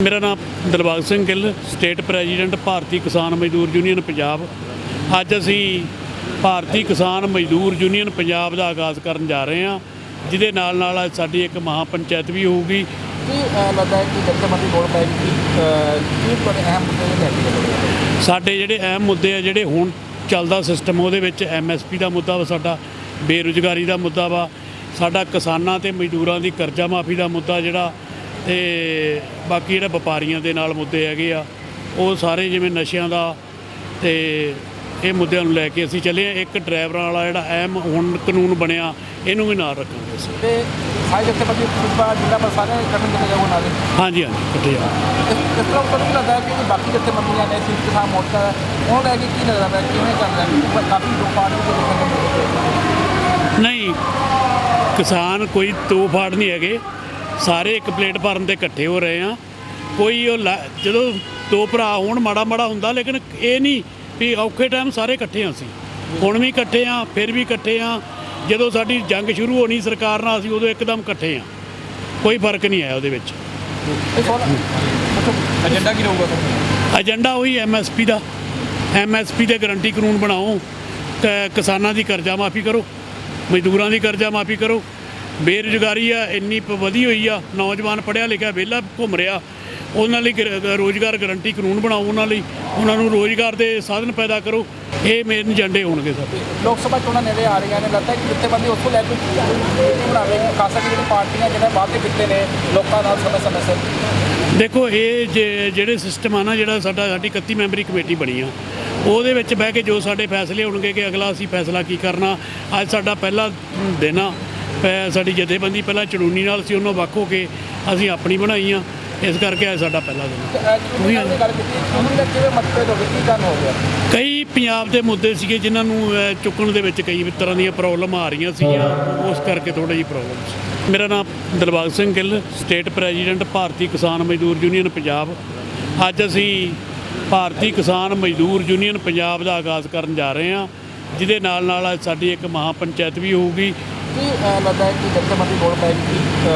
ਮੇਰਾ ਨਾਮ Dilbag Singh Gill state president Bharti Kisan Mazdoor union Punjab. ਅੱਜ ਅਸੀਂ ਭਾਰਤੀ ਕਿਸਾਨ ਮਜ਼ਦੂਰ ਯੂਨੀਅਨ ਪੰਜਾਬ ਦਾ ਆਗਾਜ਼ ਕਰਨ ਜਾ ਰਹੇ ਹਾਂ। ਜਿਹਦੇ ਨਾਲ ਨਾਲ ਅੱਜ ਸਾਡੀ ਇੱਕ ਮਹਾ ਪੰਚਾਇਤ ਵੀ ਹੋਊਗੀ। ਕੀ ਲੱਗਦਾ ਹੈ ਕਿ ਜਥੇਬੰਦੀ ਲੋੜ ਪਏਗੀ ਕਿ ਕੀ ਤੁਹਾਡੇ ਅਹਿਮ ਮੁੱਦੇ ਲੈ ਕੇ ਚੱਲੋਗੇ ਸਾਡੇ ਜਿਹੜੇ ਅਹਿਮ ਮੁੱਦੇ ਆ ਜਿਹੜੇ ਹੁਣ ਚੱਲਦਾ ਸਿਸਟਮ ਉਹਦੇ ਵਿੱਚ ਐਮਐਸਪੀ ਦਾ ਮੁੱਦਾ ਵਾ ਸਾਡਾ ਬੇਰੁਜ਼ਗਾਰੀ ਦਾ ਮੁੱਦਾ ਵਾ ਸਾਡਾ ਕਿਸਾਨਾਂ ਤੇ ਮਜ਼ਦੂਰਾਂ ਦੀ ਕਰਜ਼ਾ ਮਾਫੀ ਦਾ ਮੁੱਦਾ ਜਿਹੜਾ ਤੇ ਬਾਕੀ ਜਿਹੜੇ ਵਪਾਰੀਆਂ ਦੇ ਨਾਲ ਮੁੱਦੇ ਹੈਗੇ ਆ ਉਹ ਸਾਰੇ ਜਿਵੇਂ ਨਸ਼ਿਆਂ ਦਾ ਤੇ ਇਹ ਮੁੱਦਿਆਂ ਨੂੰ ਲੈ ਕੇ ਅਸੀਂ ਚੱਲੇ ਆ ਇੱਕ ਡਰਾਈਵਰਾਂ ਵਾਲਾ ਜਿਹੜਾ ਅਹਿਮ ਹੁਣ ਕਾਨੂੰਨ ਬਣਿਆ ਇਹਨੂੰ ਵੀ ਨਾਲ ਰੱਖਾਂਗੇ ਅਸੀਂ। ਤੇ ਸਾਰੀ ਜਥੇਬੰਦੀ ਸੂਬਾ ਜ਼ਿਲ੍ਹਾ ਪਰ ਸਾਰੇ ਕਰਨ ਦੇ ਜਾਓ ਨਾਲ। ਹਾਂਜੀ ਹਾਂਜੀ ਇਕੱਠੇ ਆ ਇਸ ਤਰ੍ਹਾਂ ਉੱਪਰ ਵੀ ਲੱਗਦਾ ਕਿ ਬਾਕੀ ਜਥੇਬੰਦੀਆਂ ਨੇ ਸਿੱਖ ਕਿਸਾਨ ਮੋਰਚਾ ਉਹਨਾਂ ਲੈ ਕੇ ਕੀ ਲੱਗਦਾ ਹੈ ਕਿਵੇਂ ਕਰਨਾ ਹੈ? ਕਿਉਂਕਿ ਕਾਫੀ ਲੋਕ ਨੂੰ। ਨਹੀਂ ਕਿਸਾਨ ਕੋਈ ਦੋ ਫਾੜ ਨਹੀਂ ਹੈਗੇ। ਸਾਰੇ ਇੱਕ ਪਲੇਟ ਭਰਨ ਤੇ ਇਕੱਠੇ ਹੋ ਰਹੇ ਆ। ਕੋਈ ਉਹ ਜਦੋਂ ਦੋ ਭਰਾ ਹੋਣ ਮਾੜਾ ਮਾੜਾ ਹੁੰਦਾ ਲੇਕਿਨ ਇਹ ਨਹੀਂ ਵੀ ਔਖੇ ਟਾਈਮ ਸਾਰੇ ਇਕੱਠੇ ਆ ਅਸੀਂ। ਹੁਣ ਵੀ ਇਕੱਠੇ ਆ ਫਿਰ ਵੀ ਇਕੱਠੇ ਆ। ਜਦੋਂ ਸਾਡੀ ਜੰਗ ਸ਼ੁਰੂ ਹੋਣੀ ਸਰਕਾਰ ਨਾਲ ਅਸੀਂ ਉਦੋਂ ਇੱਕਦਮ ਇਕੱਠੇ ਆ। ਕੋਈ ਫ਼ਰਕ ਨਹੀਂ ਆਇਆ ਉਹਦੇ ਵਿੱਚ। ਏਜੰਡਾ ਕੀ ਰਹੂਗਾ ਏਜੰਡਾ ਉਹੀ ਐਮਐਸਪੀ ਦਾ। ਐਮਐਸਪੀ ਤੇ ਗਰੰਟੀ ਕਾਨੂੰਨ ਬਣਾਓ। ਕਿਸਾਨਾਂ ਦੀ ਕਰਜ਼ਾ ਮਾਫੀ ਕਰੋ। ਮਜ਼ਦੂਰਾਂ ਦੀ ਕਰਜ਼ਾ ਮਾਫੀ ਕਰੋ। ਬੇਰੁਜ਼ਗਾਰੀ ਆ ਇੰਨੀ ਪ- ਵਧੀ ਹੋਈ ਆ ਨੌਜਵਾਨ ਪੜ੍ਹਿਆ ਲਿਖਿਆ ਵਿਹਲਾ ਘੁੰਮ ਰਿਹਾ। ਉਹਨਾਂ ਲਈ ਗਰ- ਰੋਜ਼ਗਾਰ ਗਰੰਟੀ ਕਾਨੂੰਨ ਬਣਾਓ ਉਹਨਾਂ ਲਈ। ਉਹਨਾਂ ਨੂੰ ਰੋਜ਼ਗਾਰ ਦੇ ਸਾਧਨ ਪੈਦਾ ਕਰੋ। ਇਹ ਮੇਨ ਏਜੰਡੇ ਹੋਣਗੇ ਸਾਡੇ ਲੋਕ ਸਭਾ ਚੋਣਾਂ ਨੇੜੇ ਆ ਰਹੀਆਂ ਨੇ। ਲੱਗਦਾ ਕਿ ਜਥੇਬੰਦੀ ਉੱਥੋਂ ਲੈ ਕੇ ਕੀ ਬਣਾਵੇਗੀ ਖਾਸ ਕਰਕੇ ਜਿਹੜੀ ਪਾਰਟੀਆਂ ਜਿਹੜੇ ਵਾਅਦੇ ਕੀਤੇ ਨੇ ਲੋਕਾਂ ਨਾਲ ਸਮੇਂ ਸਮੇਂ ਸਿਰ। ਦੇਖੋ ਇਹ ਜਿਹੜੇ ਸਿਸਟਮ ਆ ਨਾ ਜਿਹੜਾ ਸਾਡਾ ਸਾਡੀ 31 ਮੈਂਬਰੀ ਕਮੇਟੀ ਬਣੀ ਆ ਉਹਦੇ ਵਿੱਚ ਬਹਿ ਕੇ ਜੋ ਸਾਡੇ ਫੈਸਲੇ ਹੋਣਗੇ ਕਿ ਅਗਲਾ ਅਸੀਂ ਫੈਸਲਾ ਕੀ ਕਰਨਾ ਅੱਜ ਸਾਡਾ ਪਹਿਲਾ ਦਿਨ ਆ। ਸਾਡੀ ਜਥੇਬੰਦੀ ਪਹਿਲਾਂ ਚੜੂਨੀ ਨਾਲ ਸੀ ਉਹਨੂੰ ਵੱਖ ਹੋ ਕੇ ਅਸੀਂ ਆਪਣੀ ਬਣਾਈ ਆ। ਇਸ ਕਰਕੇ ਅੱਜ ਸਾਡਾ ਪਹਿਲਾ ਦਿਨ ਇਹ ਕਈ ਪੰਜਾਬ ਦੇ ਮੁੱਦੇ ਸੀਗੇ ਜਿਨ੍ਹਾਂ ਨੂੰ ਚੁੱਕਣ ਦੇ ਵਿੱਚ ਕਈ ਤਰ੍ਹਾਂ ਦੀਆਂ ਪ੍ਰੋਬਲਮ ਆ ਰਹੀਆਂ ਸੀਗੀਆਂ। ਉਸ ਕਰਕੇ ਥੋੜਾ ਜਿਹੀ ਪ੍ਰੋਬਲਮ ਸੀ। ਮੇਰਾ ਨਾਮ Dilbag Singh Gill state president Bharti Kisan Mazdoor union Punjab. ਅੱਜ ਅਸੀਂ ਭਾਰਤੀ ਕਿਸਾਨ ਮਜ਼ਦੂਰ ਯੂਨੀਅਨ ਪੰਜਾਬ ਦਾ ਆਗਾਜ਼ ਕਰਨ ਜਾ ਰਹੇ ਹਾਂ ਜਿਹਦੇ ਨਾਲ ਨਾਲ ਸਾਡੀ ਇੱਕ ਮਹਾ ਪੰਚਾਇਤ ਵੀ ਹੋਊਗੀ। ਕੀ ਲੱਗਦਾ ਹੈ ਕਿ ਜਥੇਬੰਦੀ ਲੋੜ ਪਏਗੀ ਕਿ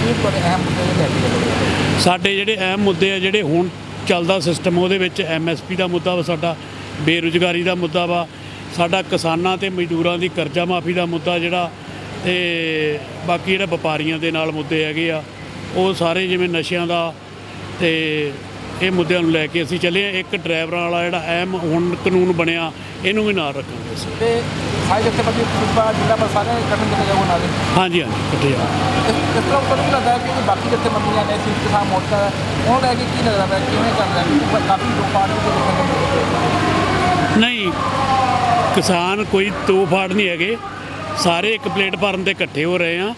ਕੀ ਤੁਹਾਡੇ ਅਹਿਮ ਮੁੱਦੇ ਲੈ ਕੇ ਚੱਲੋਗੇ ਸਾਡੇ ਜਿਹੜੇ ਅਹਿਮ ਮੁੱਦੇ ਆ, ਜਿਹੜੇ ਹੁਣ ਚੱਲਦਾ ਸਿਸਟਮ ਉਹਦੇ ਵਿੱਚ ਐਮਐਸਪੀ ਦਾ ਮੁੱਦਾ ਵਾ, ਸਾਡਾ ਬੇਰੁਜ਼ਗਾਰੀ ਦਾ ਮੁੱਦਾ ਵਾ, ਸਾਡਾ ਕਿਸਾਨਾਂ ਤੇ ਮਜ਼ਦੂਰਾਂ ਦੀ ਕਰਜ਼ਾ ਮਾਫੀ ਦਾ ਮੁੱਦਾ ਜਿਹੜਾ ਤੇ ਬਾਕੀ ਜਿਹੜਾ ਵਪਾਰੀਆਂ ਦੇ ਨਾਲ ਮੁੱਦੇ ਹੈਗੇ ਆ, ਉਹ ਸਾਰੇ ਜਿਵੇਂ ਨਸ਼ਿਆਂ ਦਾ ਤੇ ਇਹ ਮੁੱਦਿਆਂ ਨੂੰ ਲੈ ਕੇ ਅਸੀਂ ਚੱਲੇ ਆ ਇੱਕ ਡਰਾਈਵਰਾਂ ਵਾਲਾ ਜਿਹੜਾ ਅਹਿਮ ਹੁਣ ਕਾਨੂੰਨ ਬਣਿਆ ਇਹਨੂੰ ਵੀ ਨਾਲ ਰੱਖਾਂਗੇ ਅਸੀਂ। ਤੇ ਸਾਰੀ ਜਥੇਬੰਦੀ ਸੂਬਾ ਜ਼ਿਲ੍ਹਾ ਪਰ ਸਾਰੇ ਕਰਨ ਦੇ ਜਾਓ ਨਾਲ ਹਾਂਜੀ ਹਾਂਜੀ ਇਕੱਠੇ ਆ ਇਸ ਤਰ੍ਹਾਂ ਉੱਪਰ ਵੀ ਲੱਗਦਾ ਕਿ ਬਾਕੀ ਜਥੇਬੰਦੀਆਂ ਨੇ ਸਿੱਖ ਕਿਸਾਨ ਮੋਰਚਾ ਉਹਨਾਂ ਲੈ ਕੇ ਕੀ ਲੱਗਦਾ ਹੈ ਕਿਵੇਂ ਕਰਨਾ ਹੈ? ਕਾਫੀ ਪਾਰਟੀ ਦੇ ਦੇਖਣ ਨਹੀਂ ਕਿਸਾਨ ਕੋਈ ਦੋ ਫਾੜ ਨਹੀਂ ਹੈਗੇ। ਸਾਰੇ ਇੱਕ ਪਲੇਟ ਭਰਨ ਤੇ ਇਕੱਠੇ ਹੋ ਰਹੇ ਆ।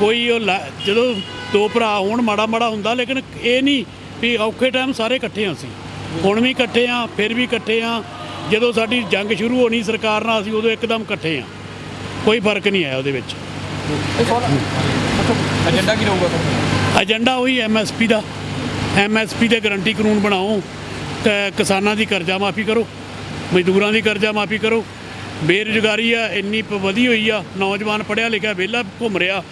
ਕੋਈ ਉਹ ਜਦੋਂ ਦੋ ਭਰਾ ਹੋਣ ਮਾੜਾ ਮਾੜਾ ਹੁੰਦਾ ਲੇਕਿਨ ਇਹ ਨਹੀਂ ਵੀ ਔਖੇ ਟਾਈਮ ਸਾਰੇ ਇਕੱਠੇ ਆ ਅਸੀਂ। ਹੁਣ ਵੀ ਇਕੱਠੇ ਆ ਫਿਰ ਵੀ ਇਕੱਠੇ ਆ ਜਦੋਂ ਸਾਡੀ ਜੰਗ ਸ਼ੁਰੂ ਹੋਣੀ ਸਰਕਾਰ ਨਾਲ ਅਸੀਂ ਉਦੋਂ ਇੱਕਦਮ ਇਕੱਠੇ ਆ ਕੋਈ ਫ਼ਰਕ ਨਹੀਂ ਆਇਆ ਉਹਦੇ ਵਿੱਚ। ਏਜੰਡਾ ਕੀ ਰਹੂਗਾ ਏਜੰਡਾ ਉਹੀ ਐਮਐਸਪੀ ਦਾ। ਐਮਐਸਪੀ ਤੇ ਗਰੰਟੀ ਕਾਨੂੰਨ ਬਣਾਓ। ਕਿਸਾਨਾਂ ਦੀ ਕਰਜ਼ਾ ਮਾਫੀ ਕਰੋ। ਮਜ਼ਦੂਰਾਂ ਦੀ ਕਰਜ਼ਾ ਮਾਫੀ ਕਰੋ। ਬੇਰੁਜ਼ਗਾਰੀ ਆ ਇੰਨੀ ਵਧੀ ਹੋਈ ਆ। ਨੌਜਵਾਨ ਪੜ੍ਹਿਆ ਲਿਖਿਆ ਵਿਹਲਾ ਘੁੰਮ ਰਿਹਾ।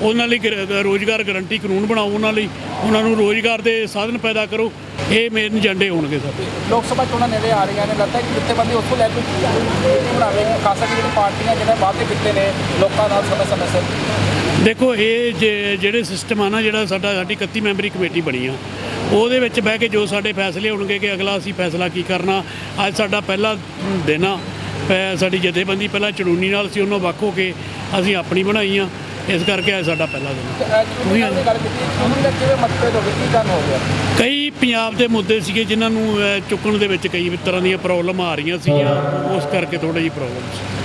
ਉਹਨਾਂ ਲਈ ਗਰ- ਰੋਜ਼ਗਾਰ ਗਰੰਟੀ ਕਾਨੂੰਨ ਬਣਾਓ ਉਹਨਾਂ ਲਈ ਉਹਨਾਂ ਨੂੰ ਰੋਜ਼ਗਾਰ ਦੇ ਸਾਧਨ ਪੈਦਾ ਕਰੋ ਇਹ ਮੇਨ ਏਜੰਡੇ ਹੋਣਗੇ ਸਾਡੇ ਲੋਕ ਸਭਾ ਚੋਣਾਂ ਨੇੜੇ ਆ ਰਹੀਆਂ ਨੇ ਲੱਗਦਾ ਕਿ ਜਥੇਬੰਦੀ ਉੱਥੋਂ ਲੈ ਕੇ ਕੀ ਬਣਾਵੇਗੀ ਖਾਸ ਕਰਕੇ ਜਿਹੜੀ ਪਾਰਟੀਆਂ ਜਿਹੜੇ ਵਾਅਦੇ ਕੀਤੇ ਨੇ ਲੋਕਾਂ ਨਾਲ ਸਮੇਂ ਸਮੇਂ ਸਿਰ। ਦੇਖੋ ਇਹ ਜਿਹੜੇ ਸਿਸਟਮ ਆ ਨਾ ਜਿਹੜਾ ਸਾਡਾ ਸਾਡੀ 31 ਮੈਂਬਰੀ ਕਮੇਟੀ ਬਣੀ ਆ ਉਹਦੇ ਵਿੱਚ ਬਹਿ ਕੇ ਜੋ ਸਾਡੇ ਫੈਸਲੇ ਹੋਣਗੇ ਕਿ ਅਗਲਾ ਅਸੀਂ ਫੈਸਲਾ ਕੀ ਕਰਨਾ ਅੱਜ ਸਾਡਾ ਪਹਿਲਾ ਦਿਨ ਆ ਸਾਡੀ ਜਥੇਬੰਦੀ ਪਹਿਲਾਂ ਚੜੂਨੀ ਨਾਲ ਸੀ ਉਹਨੂੰ ਵੱਖ ਹੋ ਕੇ ਅਸੀਂ ਆਪਣੀ ਬਣਾਈ ਆ। ਇਸ ਕਰਕੇ ਅੱਜ ਸਾਡਾ ਪਹਿਲਾ ਦਿਨ। ਤੁਸੀਂ ਗੱਲ ਕੀਤੀ ਕਿਵੇਂ ਹੋ ਕੀ ਗਿਆ? ਕਈ ਪੰਜਾਬ ਦੇ ਮੁੱਦੇ ਸੀਗੇ ਜਿਨ੍ਹਾਂ ਨੂੰ ਚੁੱਕਣ ਦੇ ਵਿੱਚ ਕਈ ਤਰ੍ਹਾਂ ਦੀਆਂ ਪ੍ਰੋਬਲਮ ਆ ਰਹੀਆਂ ਸੀਗੀਆਂ। ਉਸ ਕਰਕੇ ਥੋੜਾ ਜਿਹੀ ਪ੍ਰੋਬਲਮ ਸੀ।